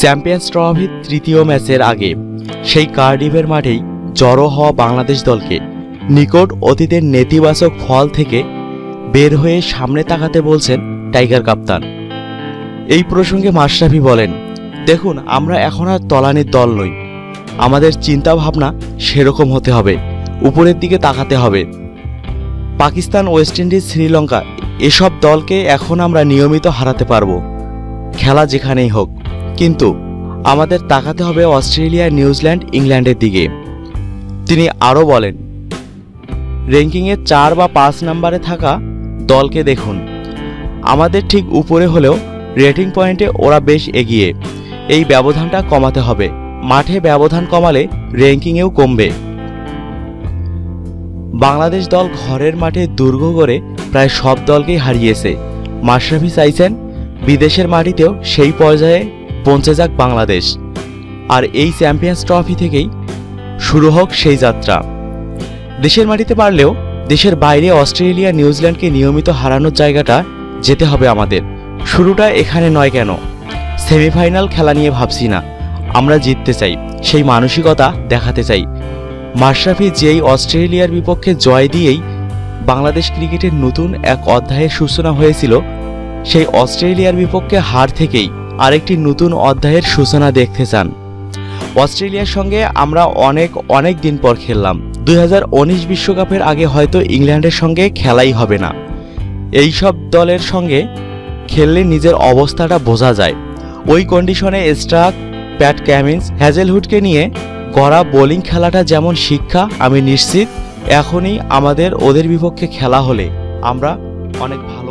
Champions ট্রফির তৃতীয় ম্যাচের আগে, সেই কার্ডিভের মাঠেই জড়ো হওয়া বাংলাদেশ দলকে নিকট অতীতের নেতিবাচক ফল থেকে বের হয়ে সামনে তাকাতে বলছেন টাইগার কাপ্তান। এই প্রসঙ্গে মাশরাফি বলেন, দেখুন, আমরা এখন আর তলানির দল নই। আমাদের চিন্তা ভাবনা সেরকম হতে হবে, উপরের দিকে তাকাতে হবে। পাকিস্তান, ওয়েস্ট ইন্ডিজ, শ্রীলঙ্কা এসব দলকে এখন আমরা নিয়মিত হারাতে পারব। খেলা যেখানেই হোক। কিন্তু আমাদের তাকাতে হবে অস্ট্রেলিয়া, নিউজিল্যান্ড, ইংল্যান্ডের দিকে। তিনি আরও বলেন র্যাঙ্কিংয়ে চার বা পাঁচ নম্বরে থাকা দলকে দেখুন। আমাদের ঠিক উপরে হলেও রেটিং পয়েন্টে ওরা বেশ এগিয়ে। এই ব্যবধানটা কমাতে হবে। মাঠে ব্যবধান কমালে র্যাঙ্কিংয়েও কমবে। বাংলাদেশ দল ঘরের মাঠে দুর্গ করে প্রায় সব দলকেই হারিয়েছে। মাশরাফি চাইছেন বিদেশের মাটিতেও সেই পর্যায়ে পৌঁছে যাক বাংলাদেশ। আর এই চ্যাম্পিয়ন্স ট্রফি থেকেই শুরু হোক সেই যাত্রা। দেশের মাটিতে পারলেও দেশের বাইরে অস্ট্রেলিয়া, নিউজিল্যান্ডকে নিয়মিত হারানোর জায়গাটা যেতে হবে আমাদের। শুরুটা এখানে নয় কেন? সেমিফাইনাল খেলা নিয়ে ভাবছি না। আমরা জিততে চাই, সেই মানসিকতা দেখাতে চাই। মাশরাফি যেই অস্ট্রেলিয়ার বিপক্ষে জয় দিয়েই বাংলাদেশ ক্রিকেটের নতুন এক অধ্যায়ের সূচনা হয়েছিল, সেই অস্ট্রেলিয়ার বিপক্ষে হার থেকেই। আরেকটি নতুন অধ্যায়ের সূচনা দেখতে চান। অস্ট্রেলিয়ার সঙ্গে আমরা অনেক অনেক দিন পর খেললাম। দুই বিশ্বকাপের আগে হয়তো ইংল্যান্ডের সঙ্গে খেলাই হবে না। এই সব দলের সঙ্গে খেললে নিজের অবস্থাটা বোঝা যায়। ওই কন্ডিশনে স্ট্রাক প্যাট ক্যামিন্স হ্যাজেলহুডকে নিয়ে গড়া বোলিং খেলাটা যেমন শিক্ষা, আমি নিশ্চিত এখনই আমাদের ওদের বিপক্ষে খেলা হলে আমরা অনেক ভালো